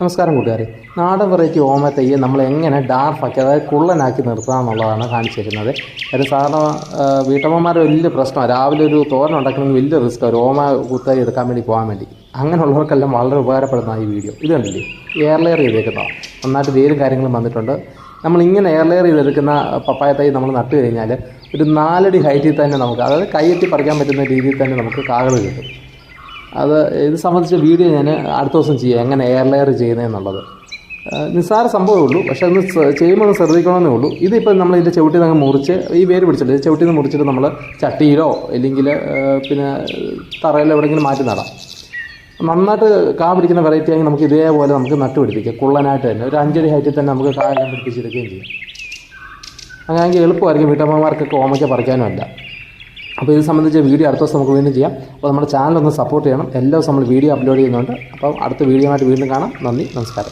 നമസ്കാരം കൂട്ടുകാരെ. നാടൻ വെറൈറ്റി ഓമ തെയ്യ് നമ്മൾ എങ്ങനെ ഡാർഫാക്കി അതായത് കുള്ളനാക്കി നിർത്തുക എന്നുള്ളതാണ് കാണിച്ചിരുന്നത് ഒരു സാധാരണ വീട്ടമ്മമാരുടെ വലിയ പ്രശ്നമാണ്. രാവിലെ ഒരു തോരൻ ഉണ്ടാക്കണമെങ്കിൽ വലിയ റിസ്ക് ഒരു ഓമ കുത്തായി എടുക്കാൻ വേണ്ടി പോകാൻ വേണ്ടി. അങ്ങനെയുള്ളവർക്കെല്ലാം വളരെ ഉപകാരപ്പെടുന്ന ഈ വീഡിയോ. ഇത് കണ്ടില്ലേ? എയർലെയർ ചെയ്തേക്കുന്നതാണ് നന്നായിട്ട് വേരും കാര്യങ്ങളും വന്നിട്ടുണ്ട്. നമ്മൾ ഇങ്ങനെ എയർലെയർ ചെയ്തെടുക്കുന്ന പപ്പായ തൈ നമ്മൾ നട്ടു കഴിഞ്ഞാൽ ഒരു നാലടി ഹൈറ്റിൽ തന്നെ നമുക്ക് അതായത് കൈയെത്തി പറിക്കാൻ പറ്റുന്ന രീതിയിൽ തന്നെ നമുക്ക് കാകൾ കിട്ടും. അത് ഇത് സംബന്ധിച്ച വീഡിയോ ഞാൻ അടുത്ത ദിവസം ചെയ്യാം. എങ്ങനെ എയർ ലെയർ ചെയ്യുന്നതെന്നുള്ളത് നിസ്സാര സംഭവമേ ഉള്ളൂ. പക്ഷേ ശ്ര- ചെയ്യുമ്പോൾ ഒന്ന് ശ്രദ്ധിക്കണമെന്നേ ഉള്ളൂ. ഇതിപ്പോൾ നമ്മൾ ഇതിന്റെ ചവിട്ടിൽ നിന്ന് മുറിച്ച് ഈ വേര് പിടിച്ചിട്ട് ഈ ചവിട്ടിൽ നിന്ന് മുറിച്ചിട്ട് നമ്മൾ ചട്ടിയിലോ അല്ലെങ്കിൽ പിന്നെ തറയിലോ എവിടെയെങ്കിലും മാറ്റി നടാം. നന്നായിട്ട് കാ പിടിക്കുന്ന വെറൈറ്റി ആണെങ്കിൽ നമുക്ക് ഇതേപോലെ നമുക്ക് നട്ടുപിടിപ്പിക്കാം കുള്ളനായിട്ട് തന്നെ. ഒരു അഞ്ചടി ഹൈറ്റിൽ തന്നെ നമുക്ക് കായെല്ലാം പിടിപ്പിച്ചെടുക്കുകയും ചെയ്യാം. അങ്ങനെയെങ്കിൽ എളുപ്പമായിരിക്കും. വീട്ടമ്മമാർക്കൊക്കെ ഓമയ്ക്ക പറിക്കാനും അല്ല. അപ്പോൾ ഇത് സംബന്ധിച്ച വീഡിയോ അടുത്ത ദിവസം നമുക്ക് വീണ്ടും ചെയ്യാം. അപ്പോൾ നമ്മുടെ ചാനൽ ഒന്ന് സപ്പോർട്ട് ചെയ്യണം. എല്ലാ ദിവസവും നമ്മൾ വീഡിയോ അപ്ലോഡ് ചെയ്യുന്നുണ്ട്. അപ്പോൾ അടുത്ത വീഡിയോ ആയിട്ട് വീണ്ടും കാണാം. നന്ദി നമസ്കാരം.